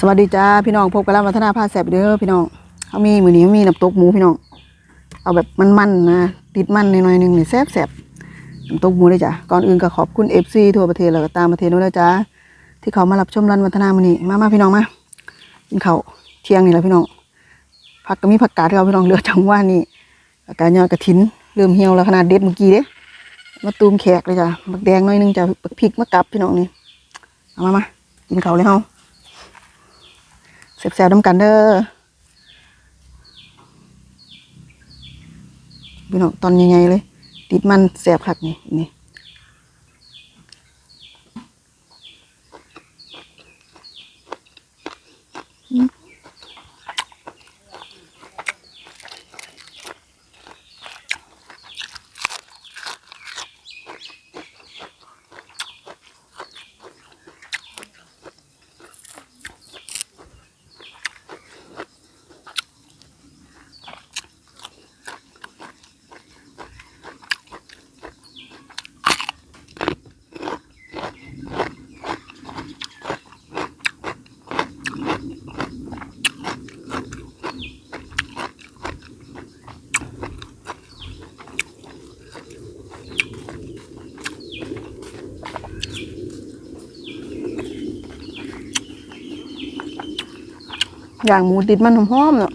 สวัสดีจ้าพี่น้องพบกับเราวัฒนาภาแสบเด้อพี่น้องเขามีมือนี้มีน้ำตกหมูพี่น้อง เอาแบบมันๆนะติดมันหน่อยๆหนึงนี่แซ่บแสบน้ำตกหมูเลยจ้ะก่อนอื่นก็ขอบคุณเอฟซีทั่วประเทศแล้วก็ตามประเทศด้วยนะจ้าที่เขามารับชมรันวัฒนามือนี้มามาพี่น้องมากินเขาเที่ยงนี่แหละพี่น้องผักก็มีผักกาดที่เราพี่น้องเลือจังว่านี่ผักกาดยอดกระถินเริ่มเหี่ยวแล้วขนาดเด็ดเมื่อกี้เด้มาตูมแขกเลยจ้ะบักแดงหน่อยนึงจ้ะบักพริกมะกับพี่น้องนี่เอามามากินเขาเลยเฮา เสียบๆน้ำกันเด้อพี่น้องตอนยังไงเลย ติดมันแสบคักนี่นี่ อย่างหมูติดมันหอมๆเนาะ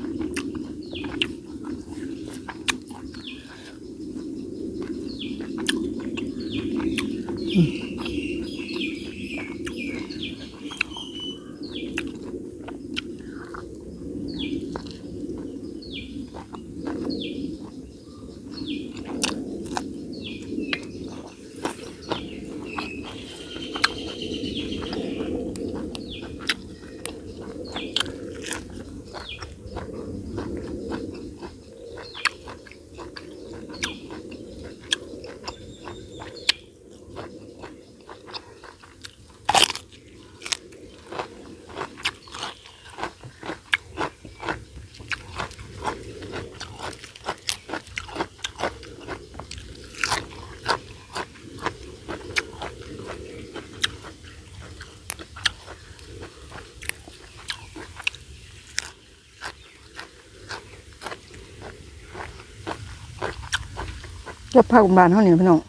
จะพักบานเท่านี้พี่น้อง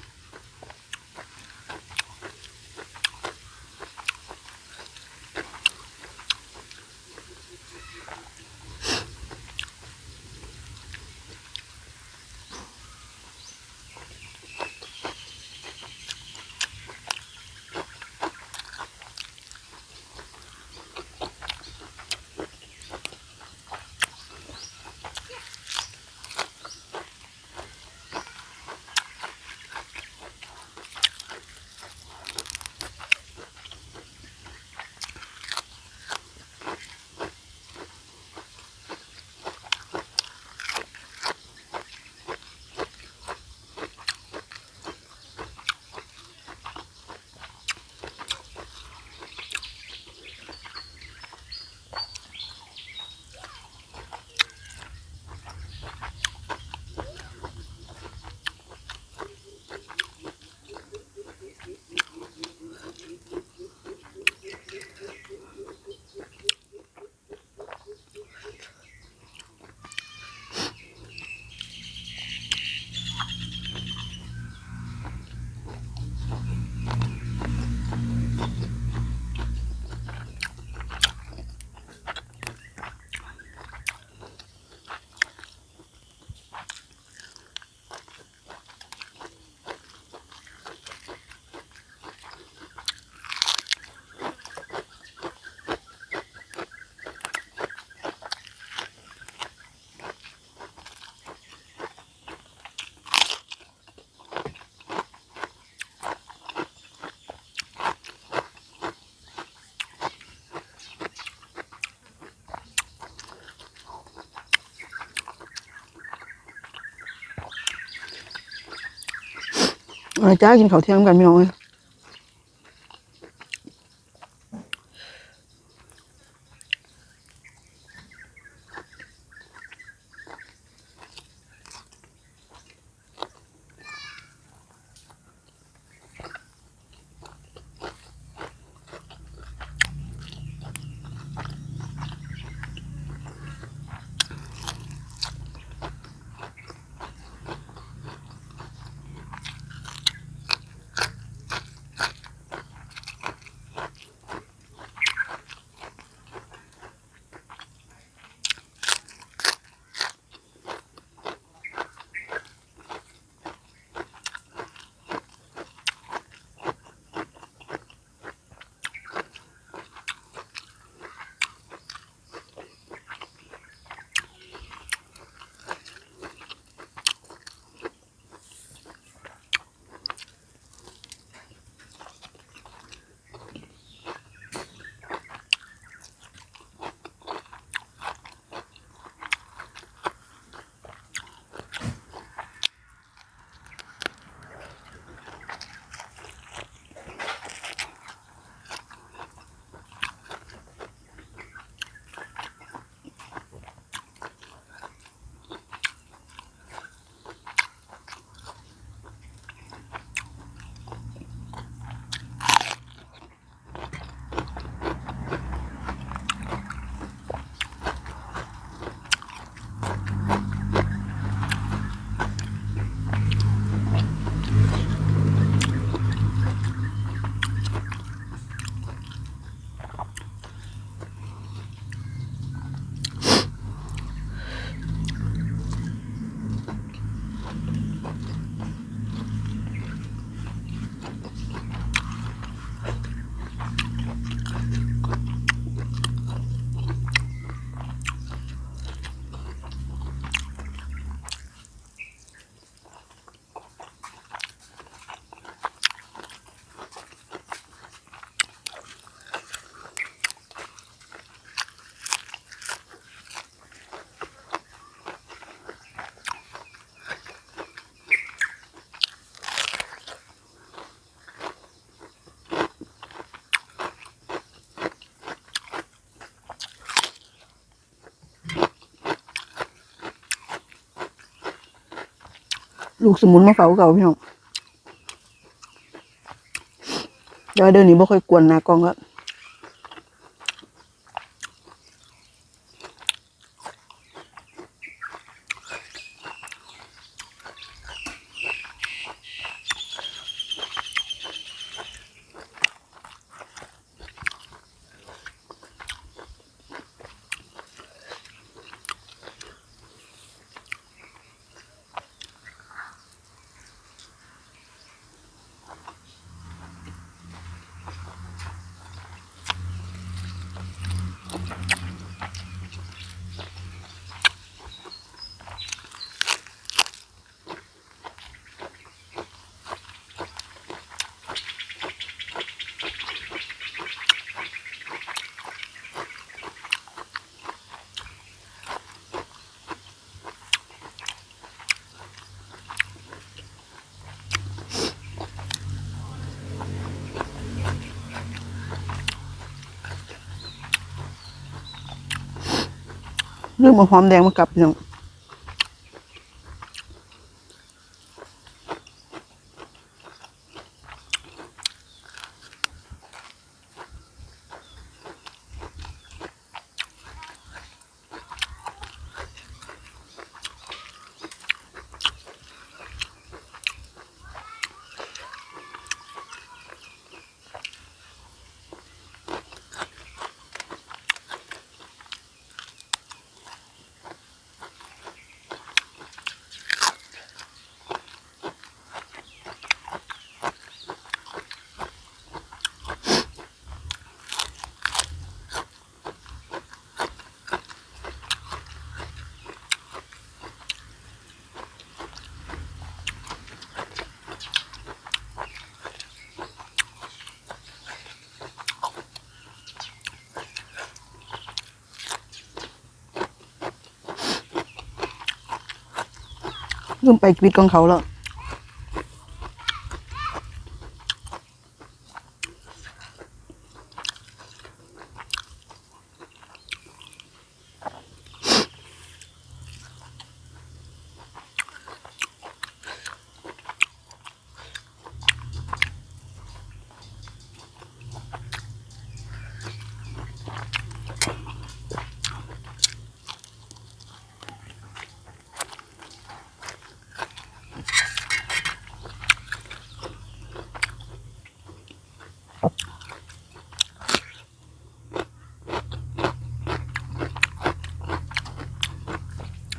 เอาจ้ากินข้าวเที่ยงกันพี่น้อง ลูกสมุนมาเฝ้าเก่าพี่น้องเดี๋ยวเดินนี้บ่ค่อยกวนนากองแล้ว เรื่องมาหอมแดงมากับพี่น้อง เริ่มไปชีวิตของเขาแล้ว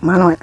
มาหน่อย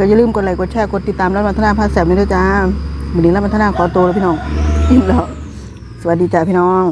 ก็อย่าลืมกดไลค์กดแชร์กดติดตามรัฐมนวัฒนาพาแสบด้วยจ้าวันนี้รัฐมนวัฒนาขอตัวแล้วพี่น้องอิ่มแล้วสวัสดีจ้าพี่น้อง